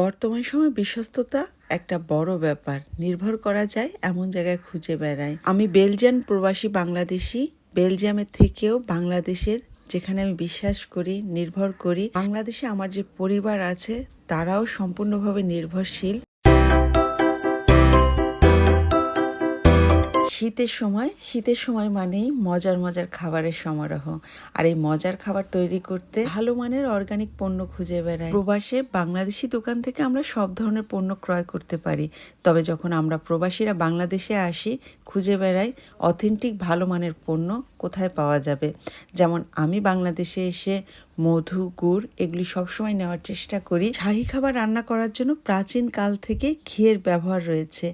বর্তমান সময় বিশ্বস্ততা একটা বড় ব্যাপার। নির্ভর করা যায় এমন জায়গায় খুঁজে বেড়ায়। আমি বেলজিয়ান প্রবাসী বাংলাদেশি। বেলজিয়ামের থেকেও বাংলাদেশের যেখানে আমি বিশ্বাস করি, নির্ভর করি, বাংলাদেশে আমার যে পরিবার আছে, তারাও সম্পূর্ণভাবে নির্ভরশীল। শীতের সময় শীতের সময় মানেই মজার মজার খাবারের সমারোহ। আর এই মজার খাবার তৈরি করতে ভালো মানের অর্গানিক পণ্য খুঁজে বেড়াই প্রবাসে বাংলাদেশি দোকান থেকে আমরা সব ধরনের পণ্য ক্রয় করতে পারি। তবে যখন আমরা প্রবাসীরা বাংলাদেশে আসি, খুঁজে বেড়াই অথেন্টিক ভালো মানের পণ্য কোথায় পাওয়া যাবে। যেমন আমি বাংলাদেশে এসে মধু, গুড় এগুলি সবসময় নেওয়ার চেষ্টা করি। শাহী খাবার রান্না করার জন্য প্রাচীন কাল থেকে ঘিয়ের ব্যবহার রয়েছে।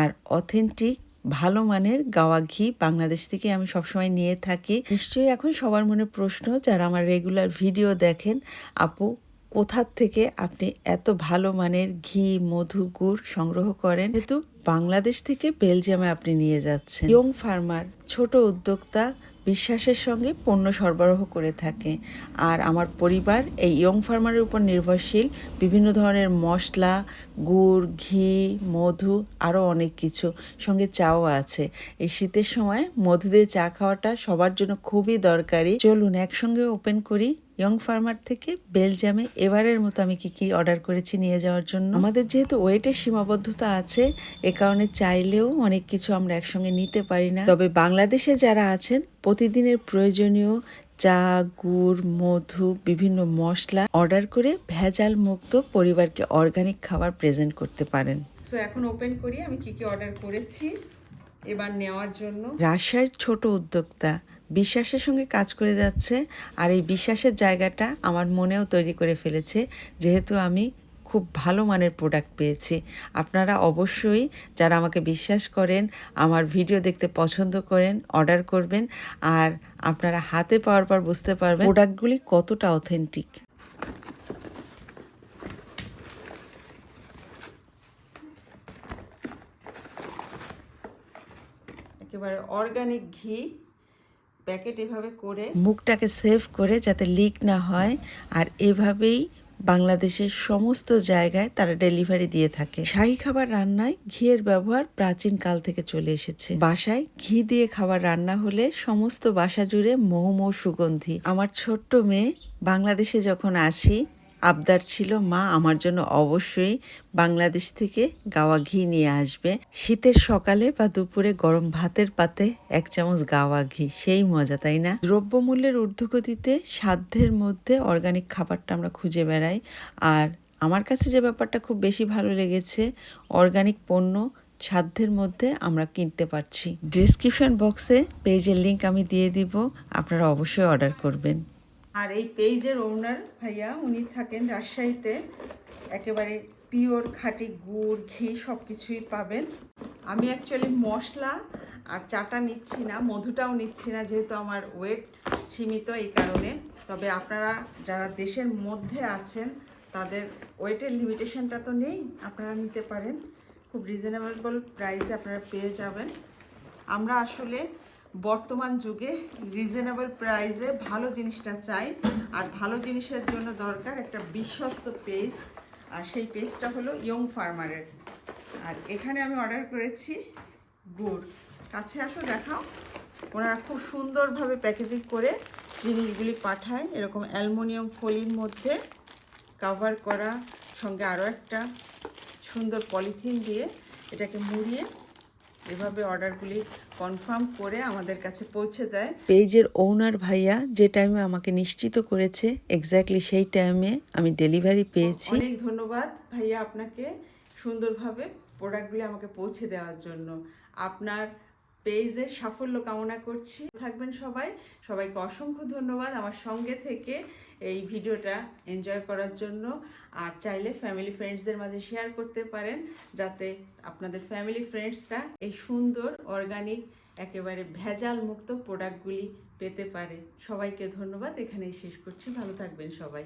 আর অথেন্টিক ভালো মানের গাওয়া ঘি বাংলাদেশ থেকে আমি সবসময় নিয়ে থাকি। নিশ্চয়ই এখন সবার মনে প্রশ্ন, যারা আমার রেগুলার ভিডিও দেখেন, আপু কোথার থেকে আপনি এত ভালো মানের ঘি, মধু, গুড় সংগ্রহ করেন? যেহেতু বাংলাদেশ থেকে বেলজিয়ামে আপনি নিয়ে যাচ্ছেন। ইয়ং ফার্মার ছোট উদ্যোক্তা বিশ্বাসের সঙ্গে পণ্য সরবরাহ করে থাকে। আর আমার পরিবার এই ইয়ং ফার্মারের উপর নির্ভরশীল। বিভিন্ন ধরনের মশলা, গুড়, ঘি, মধু আরও অনেক কিছু সঙ্গে চাও আছে। এই শীতের সময় মধু দিয়ে চা খাওয়াটা সবার জন্য খুবই দরকারি। চলুন একসঙ্গে ওপেন করি। ইয়ং ফার্মার থেকে বেলজিয়ামে এবারের মতো আমি কি কি অর্ডার করেছি নিয়ে যাওয়ার জন্য? আমাদের যেহেতু ওয়েটের সীমাবদ্ধতা আছে, এ কারণে চাইলেও অনেক কিছু আমরা একসঙ্গে নিতে পারি না। তবে বাংলাদেশে যারা আছেন, প্রতিদিনের প্রয়োজনীয় চা, গুড়, মধু, বিভিন্ন মশলা অর্ডার করে ভেজাল মুক্ত পরিবারকে অর্গানিক খাবার প্রেজেন্ট করতে পারেন। সো এখন ওপেন করি, আমি কি কি অর্ডার করেছি? এবার নেওয়ার জন্য। রাজশাহীর ছোট উদ্যোক্তা বিশ্বাসের সঙ্গে কাজ করে যাচ্ছে আর এই বিশ্বাসের জায়গাটা আমার মনেও তৈরি করে ফেলেছে যেহেতু আমি খুব ভালো মানের প্রোডাক্ট পেয়েছি। আপনারা অবশ্যই যারা আমাকে বিশ্বাস করেন আমার ভিডিও দেখতে পছন্দ করেন অর্ডার করবেন আর আপনারা হাতে পাওয়ার পর বুঝতে পারবেন প্রোডাক্টগুলি কতটা অথেন্টিক একেবারে অর্গানিক ঘি প্যাকেট এভাবে করে মুখটাকে সেভ করে যাতে লিক না হয়, আর এভাবেই বাংলাদেশের সমস্ত জায়গায় তারা ডেলিভারি দিয়ে থাকে। শাহী খাবার রান্নায় ঘিয়ের ব্যবহার প্রাচীন কাল থেকে চলে এসেছে। বাসায় ঘি দিয়ে খাবার রান্না হলে সমস্ত বাসা জুড়ে মৌ মৌ সুগন্ধি। আমার ছোট্ট মেয়ে বাংলাদেশে যখন আসি আবদার ছিল, মা, আমার জন্য অবশ্যই বাংলাদেশ থেকে গাওয়া ঘি নিয়ে আসবে। শীতের সকালে বা দুপুরে গরম ভাতের পাতে এক চামচ গাওয়া ঘি, সেই মজা, তাই না? দ্রব্যমূল্যের ঊর্ধ্বগতিতে সাধ্যের মধ্যে অর্গানিক খাবারটা আমরা খুঁজে বেড়াই। আর আমার কাছে যে ব্যাপারটা খুব বেশি ভালো লেগেছে অর্গানিক পণ্য সাধ্যের মধ্যে আমরা কিনতে পারছি। ডিসক্রিপশন বক্সে পেজের লিঙ্ক আমি দিয়ে দিব, আপনারা অবশ্যই অর্ডার করবেন। আর এই পেজের ওনার ভাইয়া, উনি থাকেন রাজশাহীতে। একেবারে পিওর খাঁটি গুড়, ঘি সব কিছুই পাবেন। আমি অ্যাকচুয়ালি মশলা আর চাটা নিচ্ছি না, মধুটাও নিচ্ছি না, যেহেতু আমার ওয়েট সীমিত এই কারণে। তবে আপনারা যারা দেশের মধ্যে আছেন, তাদের ওয়েটের লিমিটেশনটা তো নেই, আপনারা নিতে পারেন। খুব রিজনেবল প্রাইসে আপনারা পেয়ে যাবেন। আমরা আসলে বর্তমান যুগে রিজনেবল প্রাইসে ভালো জিনিসটা চাই। আর ভালো জিনিসের জন্য দরকার একটা বিশ্বস্ত পেজ আর সেই পেজটা হলো ইয়ং ফার্মারের আর এখানে আমি অর্ডার করেছি গুড়। কাছে আসো, দেখাও। ওনারা খুব সুন্দরভাবে প্যাকেজিং করে জিনিসগুলি পাঠায়। এরকম অ্যালুমিনিয়াম ফলির মধ্যে কাভার করা, সঙ্গে আরও একটা সুন্দর পলিথিন দিয়ে এটাকে মুড়িয়ে এভাবে অর্ডারগুলি কনফার্ম করে আমাদের কাছে পৌঁছে দেয়। পেজের ওনার ভাইয়া যে টাইমে আমাকে নিশ্চিত করেছে এক্স্যাক্টলি সেই টাইমে আমি ডেলিভারি পেয়েছি। অনেক ধন্যবাদ ভাইয়া আপনাকে সুন্দরভাবে প্রোডাক্টগুলি আমাকে পৌঁছে দেওয়ার জন্য। আপনার পেজের সাফল্য কামনা করছি। থাকবেন সবাই। সবাইকে অসংখ্য ধন্যবাদ আমার সঙ্গে থেকে এই ভিডিওটা এনজয় করার জন্য। আর চাইলে ফ্যামিলি ফ্রেন্ডসদের মাঝে শেয়ার করতে পারেন যাতে আপনাদের ফ্যামিলি ফ্রেন্ডসরা এই সুন্দর অর্গানিক একেবারে ভেজাল মুক্ত প্রোডাক্টগুলি পেতে পারে। সবাইকে ধন্যবাদ। এখানেই শেষ করছি। ভালো থাকবেন সবাই।